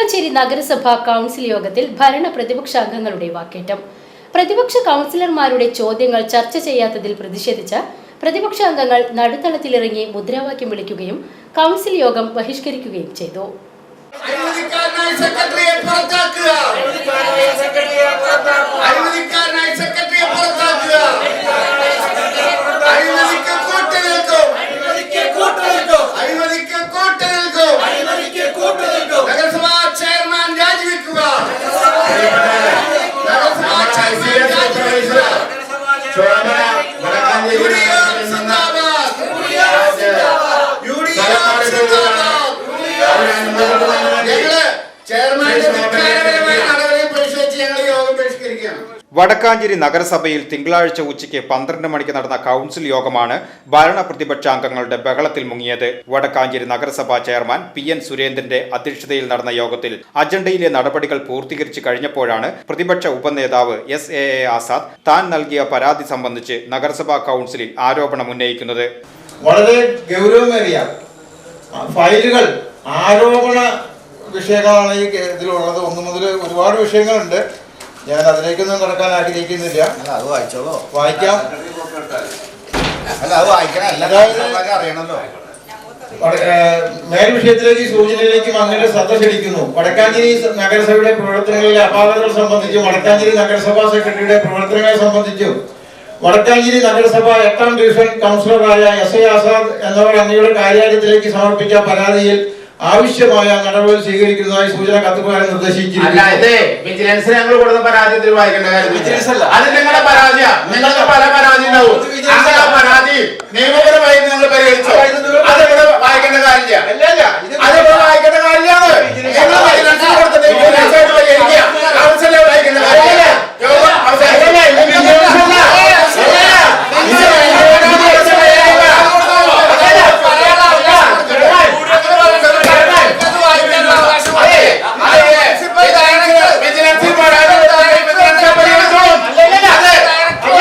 വടക്കാഞ്ചേരി നഗരസഭ കൗൺസിൽ യോഗത്തിൽ ഭരണ പ്രതിപക്ഷ അംഗങ്ങളുടെ വാക്കേറ്റം. പ്രതിപക്ഷ കൗൺസിലർമാരുടെ ചോദ്യങ്ങൾ ചർച്ച ചെയ്യാത്തതിൽ പ്രതിഷേധിച്ച് പ്രതിപക്ഷ അംഗങ്ങൾ നടുത്തളത്തിലിറങ്ങി മുദ്രാവാക്യം വിളിക്കുകയും കൗൺസിൽ യോഗം ബഹിഷ്കരിക്കുകയും ചെയ്തു. സെക്രട്ടറിയെ പുറത്താക്കുക. വടക്കാഞ്ചേരി നഗരസഭയിൽ തിങ്കളാഴ്ച ഉച്ചയ്ക്ക് പന്ത്രണ്ട് മണിക്ക് നടന്ന കൗൺസിൽ യോഗമാണ് ഭരണ പ്രതിപക്ഷാംഗങ്ങളുടെ ബഹളത്തിൽ മുങ്ങിയത്. വടക്കാഞ്ചേരി നഗരസഭാ ചെയർമാൻ പി എൻ സുരേന്ദ്രന്റെ അധ്യക്ഷതയിൽ നടന്ന യോഗത്തിൽ അജണ്ടയിലെ നടപടികൾ പൂർത്തീകരിച്ചു കഴിഞ്ഞപ്പോഴാണ് പ്രതിപക്ഷ ഉപനേതാവ് എസ് എ എ ആസാദ് താൻ നൽകിയ പരാതി സംബന്ധിച്ച് നഗരസഭാ കൗൺസിലിൽ ആരോപണം ഉന്നയിക്കുന്നത്. വളരെ ഗൗരവമേറിയ ഫയലുകൾ ആരോപണ വിഷയങ്ങളാണ് ഈ ഒന്ന് മുതൽ ഒരുപാട് വിഷയങ്ങളുണ്ട്. ഞാൻ അതിലേക്കൊന്നും കടക്കാൻ ആഗ്രഹിക്കുന്നില്ല. അത് വായിച്ചോളൂ. വായിക്കാം. അല്ല അത് വായിക്കണം. എല്ലാ അതായത് കാര്യങ്ങളും അറിയണല്ലോ. മേൽ വിഷയത്തിലേക്ക് ഈ അങ്ങനെ ശ്രദ്ധ ക്ഷണിക്കുന്നു. വടക്കാഞ്ചേരി നഗരസഭയുടെ പ്രവർത്തനങ്ങളിലെ അപാകതകൾ സംബന്ധിച്ചും വടക്കാഞ്ചേരി നഗരസഭാ സെക്രട്ടറിയുടെ പ്രവർത്തനങ്ങളെ സംബന്ധിച്ചും വടക്കാഞ്ചേരി നഗരസഭ എട്ടാം ഡിവിഷൻ കൗൺസിലറായ എസ് എ ആസാദ് എന്നിവർ അങ്ങയുടെ കാര്യാലയത്തിലേക്ക് സമർപ്പിച്ച പരാതിയിൽ ആവശ്യമായ നടപടികൾ സ്വീകരിക്കുന്നതായി സൂചന കത്തുപ്രകാരം അല്ല നിർദ്ദേശിച്ചിരിക്കുന്നു ഇത് വിജിലൻസിന് ഞങ്ങൾ കൊടുത്ത വായിക്കേണ്ട കാര്യം വിജിലൻസ് അല്ല. അത് നിങ്ങളുടെ പരാതിയാ. നിങ്ങൾക്ക് പല പരാതി ഉണ്ടാവും ഇത് വിജിലൻസ് അങ്ങനെ അല്ല. പരാതി നിയമപരമായി നിങ്ങൾ പരിഹരിച്ചോ അല്ല, ഇത് നിങ്ങൾ- അത് ഇവിടെ വായിക്കേണ്ട കാര്യമില്ല അല്ല, അല്ല, ഇത് അത് ഇവിടെ വായിക്കേണ്ട കാര്യമാണ് നിങ്ങൾ വിജിലൻസിന് കൊടുത്തിട്ട് വിജിലൻസ് ആയിട്ട് പരിഹരിക്കുക കൗൺസിലിൽ വായിക്കേണ്ട കാര്യമില്ല യോഗം അവസാനിക്കില്ല. ഇത് വിജിലൻസ് അല്ല. ഇത് വിജിലൻസ് പരിഹരിക്കുക. വിജിലൻസിൽ പരാതി കൊടുത്താൽ വിജിലൻസ് പരിഹരിച്ചോ? അതെ.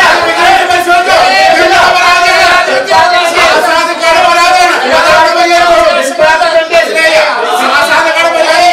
അത് വിജിലൻസ് പരിശോധിച്ചോ? ഇതിന്റെ പരാതിയാണ്. ആസാദിക്കാരുടെ പരാതിയാണ്. അതാണ് പരിഹരിച്ചോ? ആസാദിക്കാരുടെ പരാതി.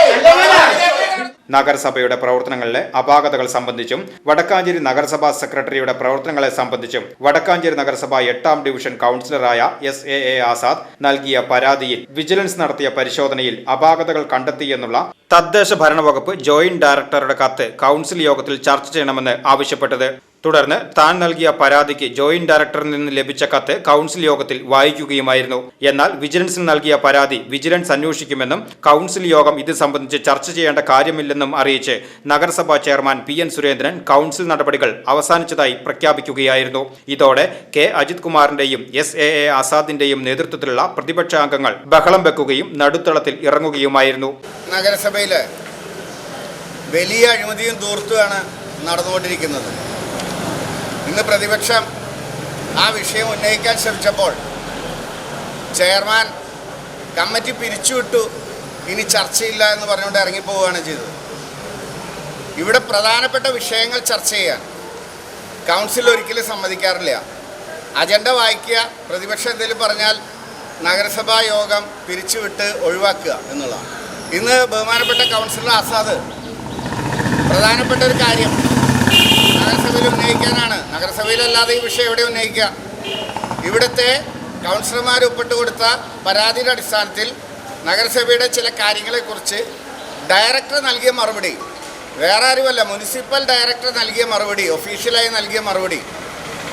നഗരസഭയുടെ പ്രവർത്തനങ്ങളിലെ അപാകതകൾ സംബന്ധിച്ചും വടക്കാഞ്ചേരി നഗരസഭാ സെക്രട്ടറിയുടെ പ്രവർത്തനങ്ങളെ സംബന്ധിച്ചും വടക്കാഞ്ചേരി നഗരസഭ എട്ടാം ഡിവിഷൻ കൌൺസിലറായ എസ് എ എ ആസാദ് നൽകിയ പരാതിയിൽ വിജിലൻസ് നടത്തിയ പരിശോധനയിൽ അപാകതകൾ കണ്ടെത്തിയെന്നുള്ള തദ്ദേശ ഭരണവകുപ്പ് ജോയിന്റ് ഡയറക്ടറുടെ കത്ത് കൌൺസിൽ യോഗത്തിൽ ചർച്ച ചെയ്യണമെന്ന് ആവശ്യപ്പെട്ടത്. തുടർന്ന് താൻ നൽകിയ പരാതിക്ക് ജോയിന്റ് ഡയറക്ടറിൽ നിന്ന് ലഭിച്ച കത്ത് കൗൺസിൽ യോഗത്തിൽ വായിക്കുകയുമായിരുന്നു. എന്നാൽ വിജിലൻസിന് നൽകിയ പരാതി വിജിലൻസ് അന്വേഷിക്കുമെന്നും കൗൺസിൽ യോഗം ഇത് സംബന്ധിച്ച് ചർച്ച ചെയ്യേണ്ട കാര്യമില്ലെന്നും അറിയിച്ച് നഗരസഭാ chairman P N Surendran council നടപടികൾ അവസാനിച്ചതായി പ്രഖ്യാപിക്കുകയായിരുന്നു. ഇതോടെ കെ അജിത് കുമാറിന്റെയും എസ് എ എ ആസാദിന്റെയും നേതൃത്വത്തിലുള്ള പ്രതിപക്ഷ അംഗങ്ങൾ ബഹളം വെക്കുകയും നടുത്തളത്തിൽ ഇറങ്ങുകയുമായിരുന്നു. നഗരസഭയിലെ വലിയ അഴിമതിയും ദൂർത്തുമാണ് നടന്നുകൊണ്ടിരിക്കുന്നത്. ഇന്ന് പ്രതിപക്ഷം ആ വിഷയം ഉന്നയിക്കാൻ ശ്രമിച്ചപ്പോൾ ചെയർമാൻ കമ്മിറ്റി പിരിച്ചുവിട്ടു. ഇനി ചർച്ചയില്ല എന്ന് പറഞ്ഞുകൊണ്ട് ഇറങ്ങിപ്പോവുകയാണ് ചെയ്തത്. ഇവിടെ പ്രധാനപ്പെട്ട വിഷയങ്ങൾ ചർച്ച ചെയ്യാൻ കൗൺസിൽ ഒരിക്കലും സമ്മതിക്കാറില്ല. അജണ്ട വായിക്കുക പ്രതിപക്ഷം എന്തെങ്കിലും പറഞ്ഞാൽ നഗരസഭാ യോഗം പിരിച്ചുവിട്ട് ഒഴിവാക്കുക എന്നുള്ളതാണ്. ഇന്ന് ബഹുമാനപ്പെട്ട കൗൺസിലർ ആസാദ് പ്രധാനപ്പെട്ട ഒരു കാര്യം നഗരസഭയിൽ ഉന്നയിക്കാനാണ് നഗരസഭയിലല്ലാതെ ഈ വിഷയം എവിടെ ഉന്നയിക്കുക. ഇവിടുത്തെ കൗൺസിലർമാർ ഒപ്പിട്ട് കൊടുത്ത പരാതിയുടെ അടിസ്ഥാനത്തിൽ നഗരസഭയുടെ ചില കാര്യങ്ങളെക്കുറിച്ച് ഡയറക്ടർ നൽകിയ മറുപടി വേറെ ആരുമല്ല മുനിസിപ്പൽ ഡയറക്ടർ നൽകിയ മറുപടി ഒഫീഷ്യലായി നൽകിയ മറുപടി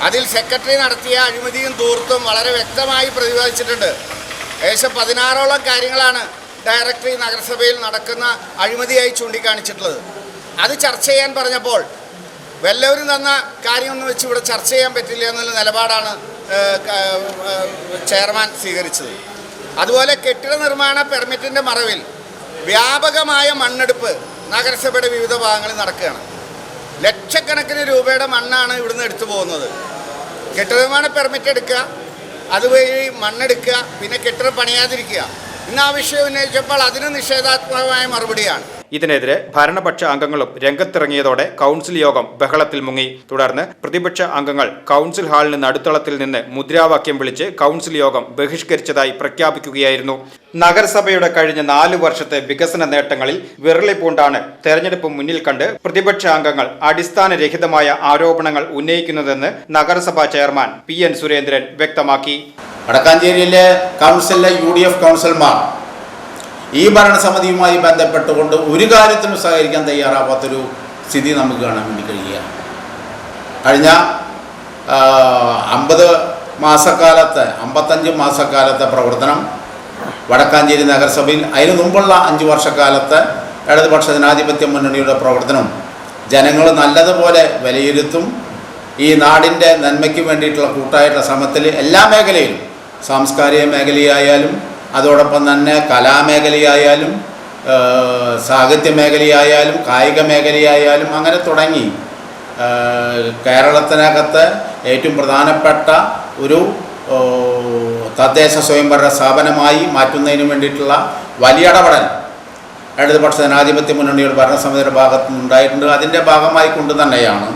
അതിൽ സെക്രട്ടറി നടത്തിയ അഴിമതിയും ദൂർത്തും വളരെ വ്യക്തമായി പ്രതിപാദിച്ചിട്ടുണ്ട്. ഏകദേശം പതിനാറോളം കാര്യങ്ങളാണ് ഡയറക്ടർ ഈ നഗരസഭയിൽ നടക്കുന്ന അഴിമതിയായി ചൂണ്ടിക്കാണിച്ചിട്ടുള്ളത്. അത് ചർച്ച ചെയ്യാൻ പറഞ്ഞപ്പോൾ വല്ലവരും തന്ന കാര്യമൊന്നും വെച്ച് ഇവിടെ ചർച്ച ചെയ്യാൻ പറ്റില്ല എന്നുള്ള നിലപാടാണ് ചെയർമാൻ സ്വീകരിച്ചത്. അതുപോലെ കെട്ടിട നിർമ്മാണ പെർമിറ്റിന്റെ മറവിൽ വ്യാപകമായ മണ്ണെടുപ്പ് നഗരസഭയുടെ വിവിധ ഭാഗങ്ങളിൽ നടക്കുകയാണ്. ലക്ഷക്കണക്കിന് രൂപയുടെ മണ്ണാണ് ഇവിടുന്ന് എടുത്തു പോകുന്നത്. കെട്ടിട നിർമ്മാണ പെർമിറ്റ് എടുക്കുക അതുവഴി മണ്ണെടുക്കുക പിന്നെ കെട്ടിടം പണിയാതിരിക്കുക. ഇന്ന് ആ വിഷയം ഉന്നയിച്ചപ്പോൾ അതിന് നിഷേധാത്മകമായ മറുപടിയാണ്. ഇതിനെതിരെ ഭരണപക്ഷ അംഗങ്ങളും രംഗത്തിറങ്ങിയതോടെ കൗൺസിൽ യോഗം ബഹളത്തിൽ മുങ്ങി. തുടർന്ന് പ്രതിപക്ഷ അംഗങ്ങൾ കൗൺസിൽ ഹാളിന് നടുത്തളത്തിൽ നിന്ന് മുദ്രാവാക്യം വിളിച്ച് കൗൺസിൽ യോഗം ബഹിഷ്കരിച്ചതായി പ്രഖ്യാപിക്കുകയായിരുന്നു. നഗരസഭയുടെ കഴിഞ്ഞ നാല് വർഷത്തെ വികസന നേട്ടങ്ങളിൽ വിരളി പൂണ്ടാണ് തെരഞ്ഞെടുപ്പ് മുന്നിൽ കണ്ട് പ്രതിപക്ഷ അംഗങ്ങൾ അടിസ്ഥാനരഹിതമായ ആരോപണങ്ങൾ ഉന്നയിക്കുന്നതെന്ന് നഗരസഭാ ചെയർമാൻ പി എൻ സുരേന്ദ്രൻ വ്യക്തമാക്കി. വടക്കാഞ്ചേരിയിലെ കൗൺസിലിലെ യു ഡി എഫ് കൗൺസിലർമാർ ഈ ഭരണസമിതിയുമായി ബന്ധപ്പെട്ടുകൊണ്ട് ഒരു കാര്യത്തിനും സഹകരിക്കാൻ തയ്യാറാവാത്തൊരു സ്ഥിതി നമുക്ക് കാണാൻ വേണ്ടി കഴിയുക. കഴിഞ്ഞ അമ്പത് മാസക്കാലത്തെ അമ്പത്തഞ്ച് മാസക്കാലത്തെ പ്രവർത്തനം വടക്കാഞ്ചേരി നഗരസഭയിൽ അതിനു മുമ്പുള്ള അഞ്ച് വർഷക്കാലത്തെ ഇടതുപക്ഷ ജനാധിപത്യ മുന്നണിയുടെ പ്രവർത്തനം ജനങ്ങൾ നല്ലതുപോലെ വിലയിരുത്തും ഈ നാടിന്റെ നന്മയ്ക്ക് വേണ്ടിയിട്ടുള്ള കൂട്ടായിട്ടുള്ള ശ്രമത്തിൽ എല്ലാ മേഖലയിലും സാംസ്കാരിക മേഖലയായാലും അതോടൊപ്പം തന്നെ കലാമേഖലയായാലും സാഹിത്യ മേഖലയായാലും കായിക മേഖലയായാലും അങ്ങനെ തുടങ്ങി. കേരളത്തിനകത്ത് ഏറ്റവും പ്രധാനപ്പെട്ട ഒരു തദ്ദേശ സ്വയംഭരണ സ്ഥാപനമായി മാറ്റുന്നതിന് വേണ്ടിയിട്ടുള്ള വലിയ ഇടപെടൽ ഇടതുപക്ഷ ജനാധിപത്യ മുന്നണിയുടെ ഭരണസമിതിയുടെ ഭാഗത്തു നിന്നുണ്ടായിട്ടുണ്ട് അതിന്റെ ഭാഗമായി കൊണ്ട് തന്നെയാണ്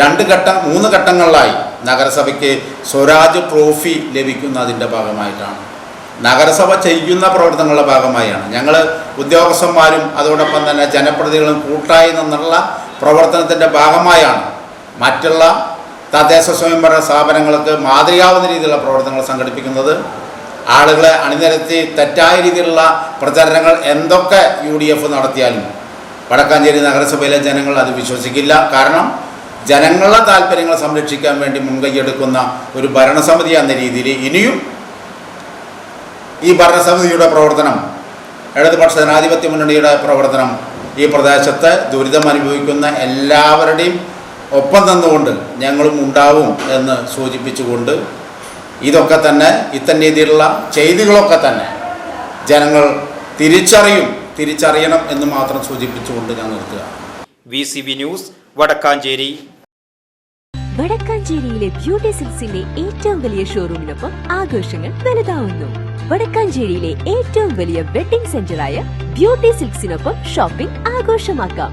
രണ്ട് ഘട്ടം മൂന്ന് ഘട്ടങ്ങളിലായി നഗരസഭയ്ക്ക് സ്വരാജ് ട്രോഫി ലഭിക്കുന്നതിന്റെ ഭാഗമായിട്ടാണ്. നഗരസഭ ചെയ്യുന്ന പ്രവർത്തനങ്ങളുടെ ഭാഗമായാണ്. ഞങ്ങൾ ഉദ്യോഗസ്ഥന്മാരും അതോടൊപ്പം തന്നെ ജനപ്രതിനിധികളും കൂട്ടായി നിന്നുള്ള പ്രവർത്തനത്തിന്റെ ഭാഗമായാണ്. മറ്റുള്ള തദ്ദേശ സ്വയംഭരണ സ്ഥാപനങ്ങൾക്ക് മാതൃകാവുന്ന രീതിയിലുള്ള പ്രവർത്തനങ്ങൾ സംഘടിപ്പിക്കുന്നത്. ആളുകളെ അണിനിരത്തി തെറ്റായ രീതിയിലുള്ള പ്രചരണങ്ങൾ എന്തൊക്കെ യു ഡി എഫ് നടത്തിയാലും വടക്കാഞ്ചേരി നഗരസഭയിലെ ജനങ്ങൾ അത് വിശ്വസിക്കില്ല. കാരണം ജനങ്ങളുടെ താല്പര്യങ്ങൾ സംരക്ഷിക്കാൻ വേണ്ടി മുൻകൈയെടുക്കുന്ന ഒരു ഭരണസമിതി എന്ന രീതിയിൽ ഇനിയും ഈ ഭരണസമിതിയുടെ പ്രവർത്തനം ഇടതുപക്ഷ ജനാധിപത്യ മുന്നണിയുടെ പ്രവർത്തനം ഈ പ്രദേശത്ത് ദുരിതം അനുഭവിക്കുന്ന എല്ലാവരുടെയും ഒപ്പം നിന്നുകൊണ്ട് ഞങ്ങളും ഉണ്ടാവും എന്ന് സൂചിപ്പിച്ചുകൊണ്ട് ഇതൊക്കെ തന്നെ ഇത്തരം രീതിയിലുള്ള ചെയ്തികളൊക്കെ തന്നെ ജനങ്ങൾ തിരിച്ചറിയും തിരിച്ചറിയണം എന്ന് മാത്രം സൂചിപ്പിച്ചുകൊണ്ട് ഞാൻ നിർത്തുക. V C B news Vadakkanchery. വടക്കാഞ്ചേരിയിലെ ബ്യൂട്ടി സിൽസിന്റെ ഏറ്റവും വലിയ ഷോറൂമിനൊപ്പം ആഘോഷങ്ങൾ വലുതാവുന്നു. വടക്കാഞ്ചേരിയിലെ ഏറ്റവും വലിയ വെഡിംഗ് സെന്ററായ ബ്യൂട്ടി സിൽക്സിനൊപ്പം ഷോപ്പിംഗ് ആഘോഷമാക്കാം.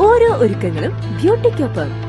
ഓരോ ഒരുക്കങ്ങളും ബ്യൂട്ടിക്കൊപ്പം.